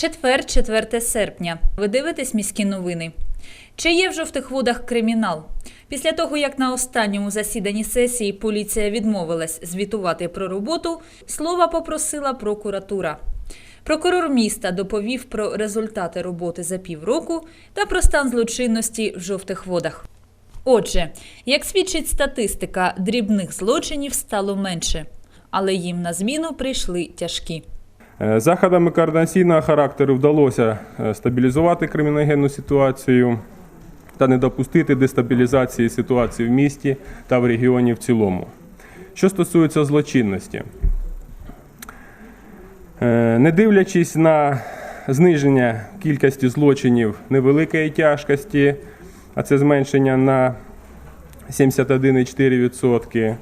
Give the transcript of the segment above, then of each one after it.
Четвер, 4 серпня. Ви дивитесь міські новини. Чи є в жовтих водах кримінал? Після того, як на останньому засіданні сесії поліція відмовилась звітувати про роботу, слова попросила прокуратура. Прокурор міста доповів про результати роботи за півроку та про стан злочинності в жовтих водах. Отже, як свідчить статистика, дрібних злочинів стало менше, але їм на зміну прийшли тяжкі. Е, Заходами координаційного характеру вдалося е, стабілізувати криміногенну ситуацію та не допустити дестабілізації ситуації в місті та в регіоні в цілому. Що стосується злочинності, Е, не дивлячись на зниження кількості злочинів невеликої тяжкості, а це зменшення на 71,4%,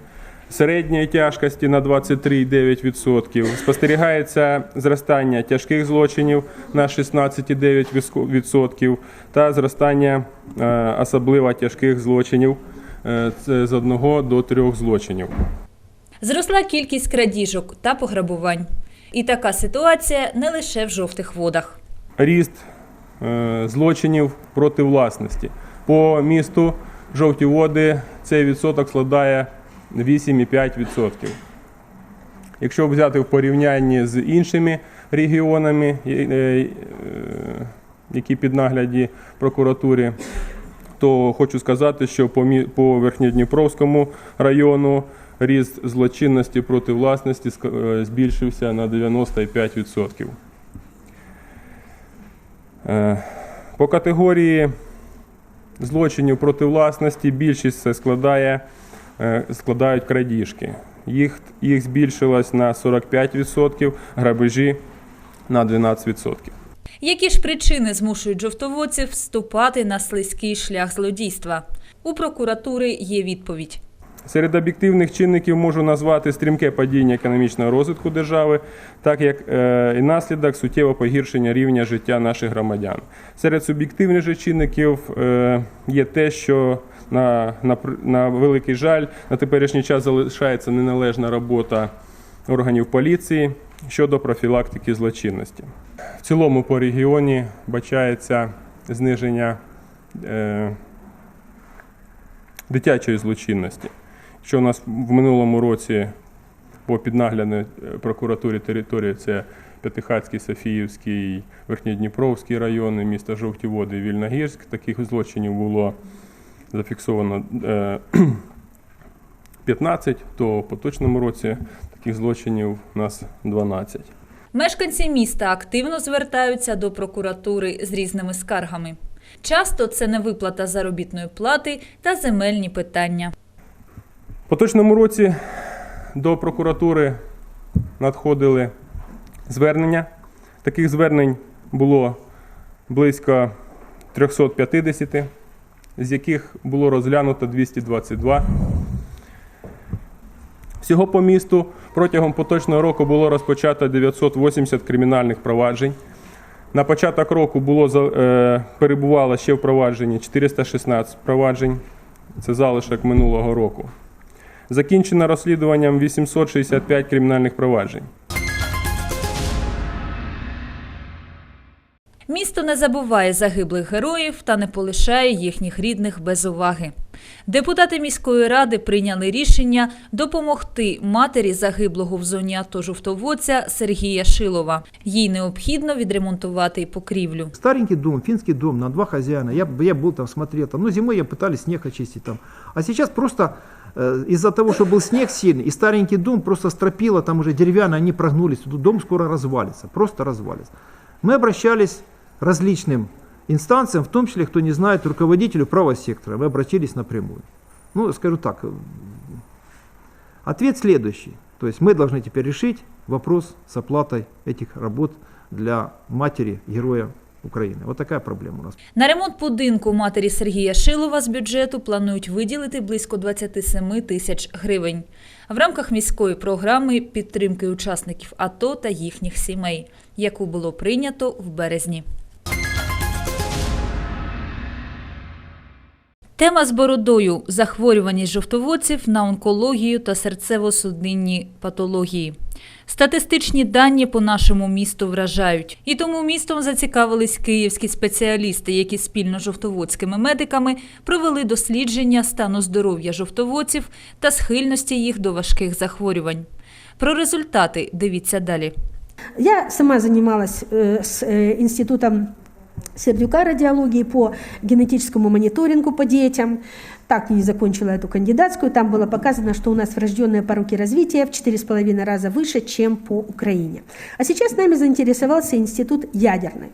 середньої тяжкості на 23,9%. Спостерігається зростання тяжких злочинів на 16,9% та зростання е, особливо тяжких злочинів е, з 1 до 3 злочинів. Зросла кількість крадіжок та пограбувань. І така ситуація не лише в жовтих водах. ріст е, злочинів проти власності. По місту жовті води цей відсоток складає 8,5%. Якщо взяти в порівнянні з іншими регіонами, е, е, які під нагляді прокуратури, то хочу сказати, що по, Верхньодніпровському району ріст злочинності проти власності е, збільшився на 95%. Е, По категорії злочинів проти власності більшість це складає, складають крадіжки. Їх, їх збільшилось на 45%, грабежі на 12%. Які ж причини змушують жовтоводців вступати на слизький шлях злодійства? У прокуратури є відповідь. Серед об'єктивних чинників можу назвати стрімке падіння економічного розвитку держави, так як е, і наслідок суттєве погіршення рівня життя наших громадян. Серед суб'єктивних же чинників е, є те, що на, на, на великий жаль на теперішній час залишається неналежна робота органів поліції щодо профілактики злочинності. В цілому по регіоні бачається зниження е, дитячої злочинності. Що у нас в минулому році по піднагляній прокуратурі території це П'ятихатський, Софіївський, Верхньодніпровський райони, міста Жовті Води, Вільногірськ. Таких злочинів було зафіксовано е, 15, то в поточному році таких злочинів у нас 12. Мешканці міста активно звертаються до прокуратури з різними скаргами. Часто це невиплата заробітної плати та земельні питання. Поточному році до прокуратури надходили звернення. Таких звернень було близько 350, з яких було розглянуто 222. Всього по місту протягом поточного року було розпочато 980 кримінальних проваджень. На початок року було е, перебувало ще в провадженні 416 проваджень. Це залишок минулого року. Закінчено розслідуванням 865 кримінальних проваджень. Місто не забуває загиблих героїв та не полишає їхніх рідних без уваги. Депутати міської ради прийняли рішення допомогти матері загиблого в зоні АТО жовтоводця Сергія Шилова. Їй необхідно відремонтувати покрівлю. Старенький дом, финский дом на два хозяина. Я, я был там, смотрел там. Ну, зимой я пытались снег очистить там. А сейчас просто э, из-за того, что был снег сильный, и старенький дом просто стропило, там уже деревянные, они прогнулись. Дом скоро развалится, просто развалится. Мы обращались различным инстанциям, в том числе, кто не знает, руководителю правого сектора. Мы обратились напрямую. Ну, скажу так, э, ответ следующий. То есть мы должны теперь решить вопрос с оплатой этих работ для матери героя Украины. Ось така проблема у нас. На ремонт будинку матері Сергія Шилова з бюджету планують виділити близько 27 тисяч гривень в рамках міської програми підтримки учасників АТО та їхніх сімей, яку було прийнято в березні. Тема з бородою захворюваність жовтоводців на онкологію та серцево-судинні патології. Статистичні дані по нашому місту вражають, і тому містом зацікавились київські спеціалісти, які спільно з жовтоводськими медиками провели дослідження стану здоров'я жовтоводців та схильності їх до важких захворювань. Про результати дивіться далі. Я сама занималась э, с э, институтом Сердюка радиологии по генетическому мониторингу по детям. Так не закончила эту кандидатскую. Там было показано, что у нас врожденные пороки развития в 4,5 раза выше, чем по Украине. А сейчас нами заинтересовался институт ядерный,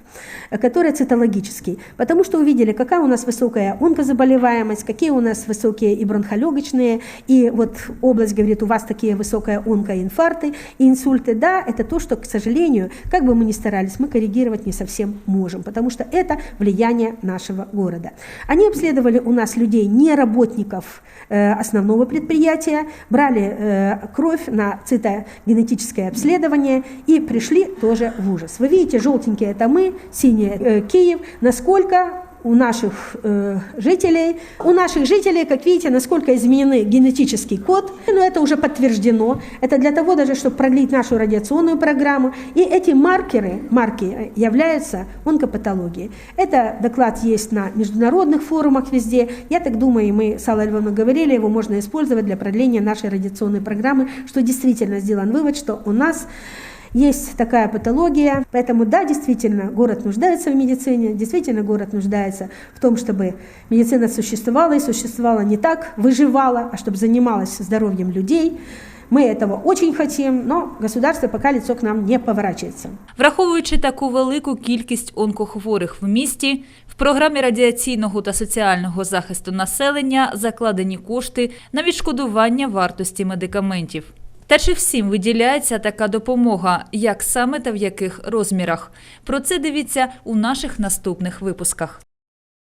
который цитологический, потому что увидели, какая у нас высокая онкозаболеваемость, какие у нас высокие и бронхолегочные, и вот область говорит, у вас такие высокая онкоинфаркты и инсульты. Да, это то, что, к сожалению, как бы мы ни старались, мы коррегировать не совсем можем, потому что это влияние нашего города. Они обследовали у нас людей, не работников э, основного предприятия, брали э, кровь на цитогенетическое обследование и пришли тоже в ужас. Вы видите, желтенькие это мы, синие э, Киев, насколько у наших э, жителей. У наших жителей, как видите, насколько изменены генетический код, но это уже подтверждено. Это для того даже, чтобы продлить нашу радиационную программу. И эти маркеры, марки являются онкопатологией. Это доклад есть на международных форумах везде. Я так думаю, мы с Аллой Львовной говорили, его можно использовать для продления нашей радиационной программы, что действительно сделан вывод, что у нас есть такая патология. Поэтому да, действительно, город нуждается в медицине, действительно город нуждается в том, чтобы медицина существовала и существовала не так, выживала, а чтобы занималась здоровьем людей. Мы этого очень хотим, но государство пока лицо к нам не поворачивается. Враховуючи таку велику кількість онкохворих в місті, в програмі радіаційного та соціального захисту населення закладені кошти на відшкодування вартості медикаментів. Та чи всім виділяється така допомога, як саме та в яких розмірах? Про це дивіться у наших наступних випусках.